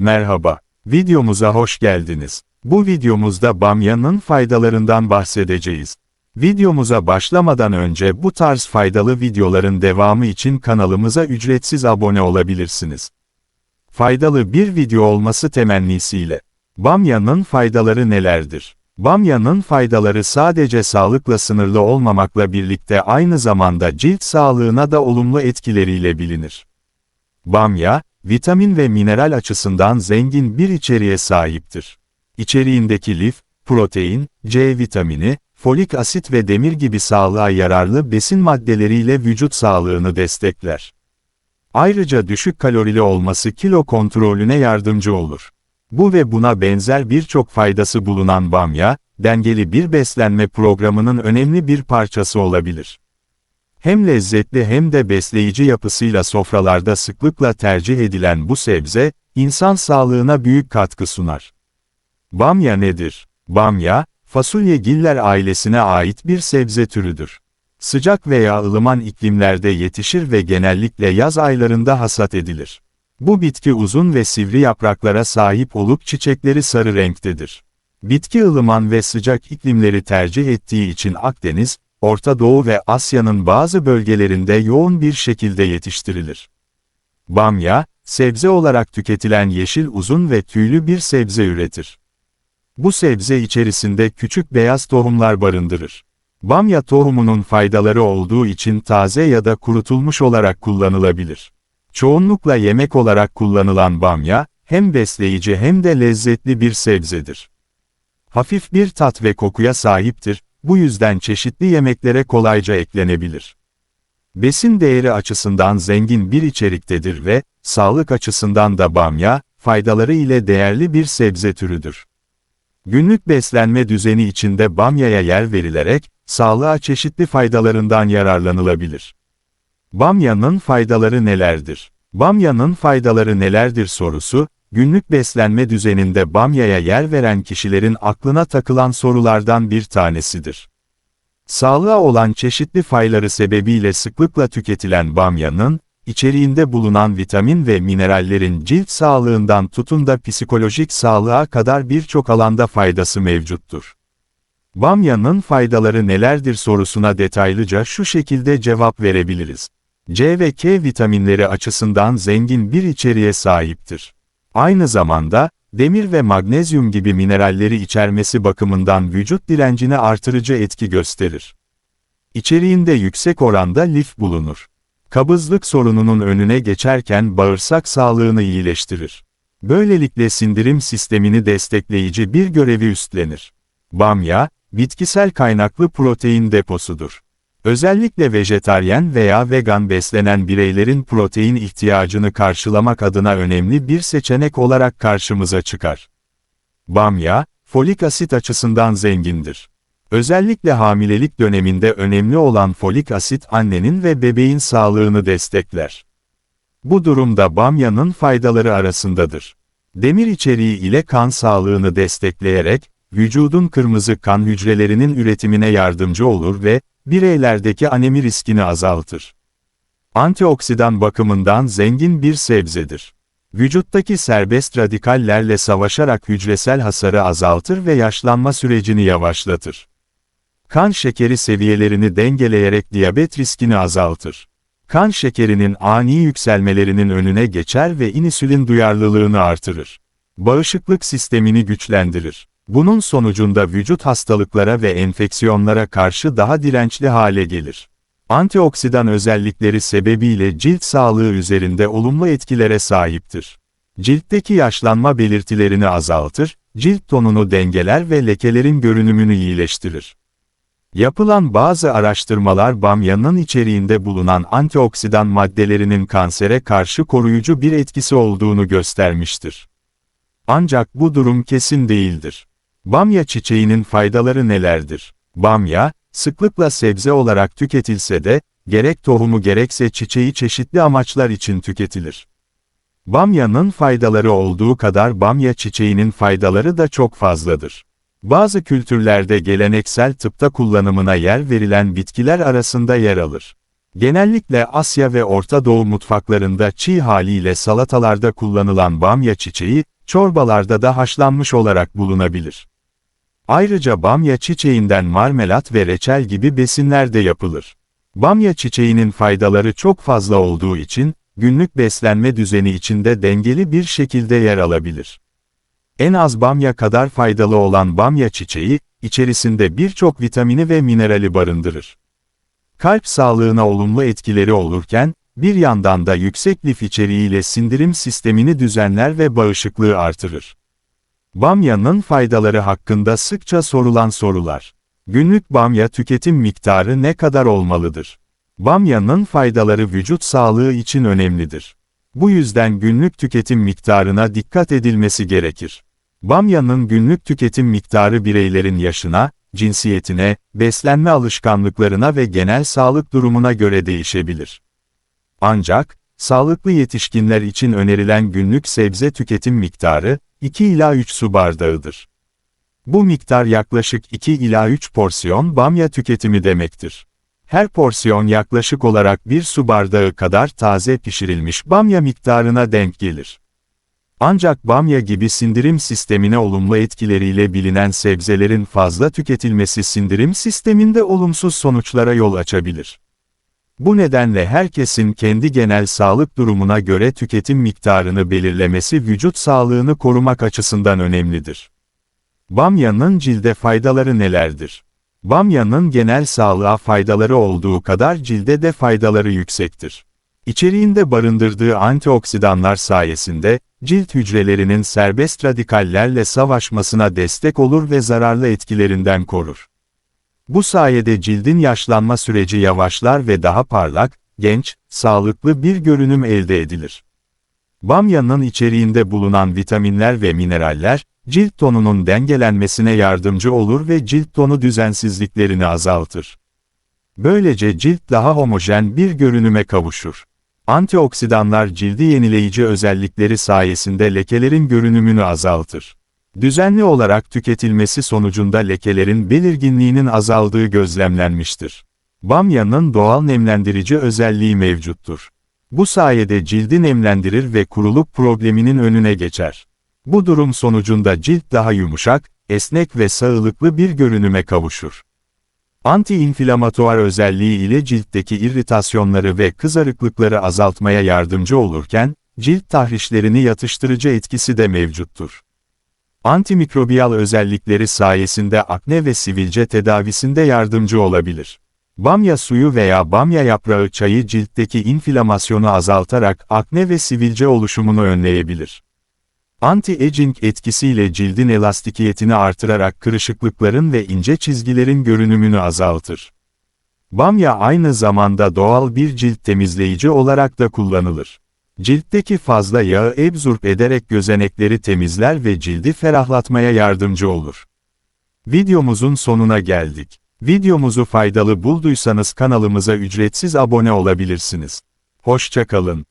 Merhaba, videomuza hoş geldiniz. Bu videomuzda bamyanın faydalarından bahsedeceğiz. Videomuza başlamadan önce bu tarz faydalı videoların devamı için kanalımıza ücretsiz abone olabilirsiniz. Faydalı bir video olması temennisiyle. Bamyanın faydaları nelerdir? Bamyanın faydaları sadece sağlıkla sınırlı olmamakla birlikte aynı zamanda cilt sağlığına da olumlu etkileriyle bilinir. Bamya, vitamin ve mineral açısından zengin bir içeriğe sahiptir. İçeriğindeki lif, protein, C vitamini, folik asit ve demir gibi sağlığa yararlı besin maddeleriyle vücut sağlığını destekler. Ayrıca düşük kalorili olması kilo kontrolüne yardımcı olur. Bu ve buna benzer birçok faydası bulunan bamya, dengeli bir beslenme programının önemli bir parçası olabilir. Hem lezzetli hem de besleyici yapısıyla sofralarda sıklıkla tercih edilen bu sebze, insan sağlığına büyük katkı sunar. Bamya nedir? Bamya, fasulyegiller ailesine ait bir sebze türüdür. Sıcak veya ılıman iklimlerde yetişir ve genellikle yaz aylarında hasat edilir. Bu bitki uzun ve sivri yapraklara sahip olup çiçekleri sarı renktedir. Bitki ılıman ve sıcak iklimleri tercih ettiği için Akdeniz, Orta Doğu ve Asya'nın bazı bölgelerinde yoğun bir şekilde yetiştirilir. Bamya, sebze olarak tüketilen yeşil uzun ve tüylü bir sebze üretir. Bu sebze içerisinde küçük beyaz tohumlar barındırır. Bamya tohumunun faydaları olduğu için taze ya da kurutulmuş olarak kullanılabilir. Çoğunlukla yemek olarak kullanılan bamya, hem besleyici hem de lezzetli bir sebzedir. Hafif bir tat ve kokuya sahiptir, bu yüzden çeşitli yemeklere kolayca eklenebilir. Besin değeri açısından zengin bir içeriktedir ve, sağlık açısından da bamya, faydaları ile değerli bir sebze türüdür. Günlük beslenme düzeni içinde bamyaya yer verilerek, sağlığa çeşitli faydalarından yararlanılabilir. Bamyanın faydaları nelerdir? Bamyanın faydaları nelerdir sorusu, günlük beslenme düzeninde bamyaya yer veren kişilerin aklına takılan sorulardan bir tanesidir. Sağlığa olan çeşitli fayları sebebiyle sıklıkla tüketilen bamyanın, içeriğinde bulunan vitamin ve minerallerin cilt sağlığından tutun da psikolojik sağlığa kadar birçok alanda faydası mevcuttur. Bamyanın faydaları nelerdir sorusuna detaylıca şu şekilde cevap verebiliriz. C ve K vitaminleri açısından zengin bir içeriğe sahiptir. Aynı zamanda, demir ve magnezyum gibi mineralleri içermesi bakımından vücut direncine artırıcı etki gösterir. İçeriğinde yüksek oranda lif bulunur. Kabızlık sorununun önüne geçerken bağırsak sağlığını iyileştirir. Böylelikle sindirim sistemini destekleyici bir görevi üstlenir. Bamya, bitkisel kaynaklı protein deposudur. Özellikle vejetaryen veya vegan beslenen bireylerin protein ihtiyacını karşılamak adına önemli bir seçenek olarak karşımıza çıkar. Bamya, folik asit açısından zengindir. Özellikle hamilelik döneminde önemli olan folik asit annenin ve bebeğin sağlığını destekler. Bu durumda bamyanın faydaları arasındadır. Demir içeriği ile kan sağlığını destekleyerek, vücudun kırmızı kan hücrelerinin üretimine yardımcı olur ve, bireylerdeki anemi riskini azaltır. Antioksidan bakımından zengin bir sebzedir. Vücuttaki serbest radikallerle savaşarak hücresel hasarı azaltır ve yaşlanma sürecini yavaşlatır. Kan şekeri seviyelerini dengeleyerek diyabet riskini azaltır. Kan şekerinin ani yükselmelerinin önüne geçer ve insülin duyarlılığını artırır. Bağışıklık sistemini güçlendirir. Bunun sonucunda vücut hastalıklara ve enfeksiyonlara karşı daha dirençli hale gelir. Antioksidan özellikleri sebebiyle cilt sağlığı üzerinde olumlu etkilere sahiptir. Ciltteki yaşlanma belirtilerini azaltır, cilt tonunu dengeler ve lekelerin görünümünü iyileştirir. Yapılan bazı araştırmalar bamyanın içeriğinde bulunan antioksidan maddelerinin kansere karşı koruyucu bir etkisi olduğunu göstermiştir. Ancak bu durum kesin değildir. Bamya çiçeğinin faydaları nelerdir? Bamya, sıklıkla sebze olarak tüketilse de, gerek tohumu gerekse çiçeği çeşitli amaçlar için tüketilir. Bamyanın faydaları olduğu kadar bamya çiçeğinin faydaları da çok fazladır. Bazı kültürlerde geleneksel tıpta kullanımına yer verilen bitkiler arasında yer alır. Genellikle Asya ve Orta Doğu mutfaklarında çiğ haliyle salatalarda kullanılan bamya çiçeği, çorbalarda da haşlanmış olarak bulunabilir. Ayrıca bamya çiçeğinden marmelat ve reçel gibi besinler de yapılır. Bamya çiçeğinin faydaları çok fazla olduğu için, günlük beslenme düzeni içinde dengeli bir şekilde yer alabilir. En az bamya kadar faydalı olan bamya çiçeği, içerisinde birçok vitamini ve minerali barındırır. Kalp sağlığına olumlu etkileri olurken, bir yandan da yüksek lif içeriğiyle sindirim sistemini düzenler ve bağışıklığı artırır. Bamyanın faydaları hakkında sıkça sorulan sorular. Günlük bamya tüketim miktarı ne kadar olmalıdır? Bamyanın faydaları vücut sağlığı için önemlidir. Bu yüzden günlük tüketim miktarına dikkat edilmesi gerekir. Bamyanın günlük tüketim miktarı bireylerin yaşına, cinsiyetine, beslenme alışkanlıklarına ve genel sağlık durumuna göre değişebilir. Ancak, sağlıklı yetişkinler için önerilen günlük sebze tüketim miktarı, 2 ila 3 su bardağıdır. Bu miktar yaklaşık 2 ila 3 porsiyon bamya tüketimi demektir. Her porsiyon yaklaşık olarak 1 su bardağı kadar taze pişirilmiş bamya miktarına denk gelir. Ancak bamya gibi sindirim sistemine olumlu etkileriyle bilinen sebzelerin fazla tüketilmesi sindirim sisteminde olumsuz sonuçlara yol açabilir. Bu nedenle herkesin kendi genel sağlık durumuna göre tüketim miktarını belirlemesi vücut sağlığını korumak açısından önemlidir. Bamyanın cilde faydaları nelerdir? Bamyanın genel sağlığa faydaları olduğu kadar cilde de faydaları yüksektir. İçeriğinde barındırdığı antioksidanlar sayesinde, cilt hücrelerinin serbest radikallerle savaşmasına destek olur ve zararlı etkilerinden korur. Bu sayede cildin yaşlanma süreci yavaşlar ve daha parlak, genç, sağlıklı bir görünüm elde edilir. Bamyanın içeriğinde bulunan vitaminler ve mineraller, cilt tonunun dengelenmesine yardımcı olur ve cilt tonu düzensizliklerini azaltır. Böylece cilt daha homojen bir görünüme kavuşur. Antioksidanlar cildi yenileyici özellikleri sayesinde lekelerin görünümünü azaltır. Düzenli olarak tüketilmesi sonucunda lekelerin belirginliğinin azaldığı gözlemlenmiştir. Bamyanın doğal nemlendirici özelliği mevcuttur. Bu sayede cildi nemlendirir ve kuruluk probleminin önüne geçer. Bu durum sonucunda cilt daha yumuşak, esnek ve sağlıklı bir görünüme kavuşur. Anti-inflamatuar özelliği ile ciltteki irritasyonları ve kızarıklıkları azaltmaya yardımcı olurken, cilt tahrişlerini yatıştırıcı etkisi de mevcuttur. Antimikrobiyal özellikleri sayesinde akne ve sivilce tedavisinde yardımcı olabilir. Bamya suyu veya bamya yaprağı çayı ciltteki inflamasyonu azaltarak akne ve sivilce oluşumunu önleyebilir. Anti-aging etkisiyle cildin elastikiyetini artırarak kırışıklıkların ve ince çizgilerin görünümünü azaltır. Bamya aynı zamanda doğal bir cilt temizleyici olarak da kullanılır. Ciltteki fazla yağı ebzurp ederek gözenekleri temizler ve cildi ferahlatmaya yardımcı olur. Videomuzun sonuna geldik. Videomuzu faydalı bulduysanız kanalımıza ücretsiz abone olabilirsiniz. Hoşçakalın.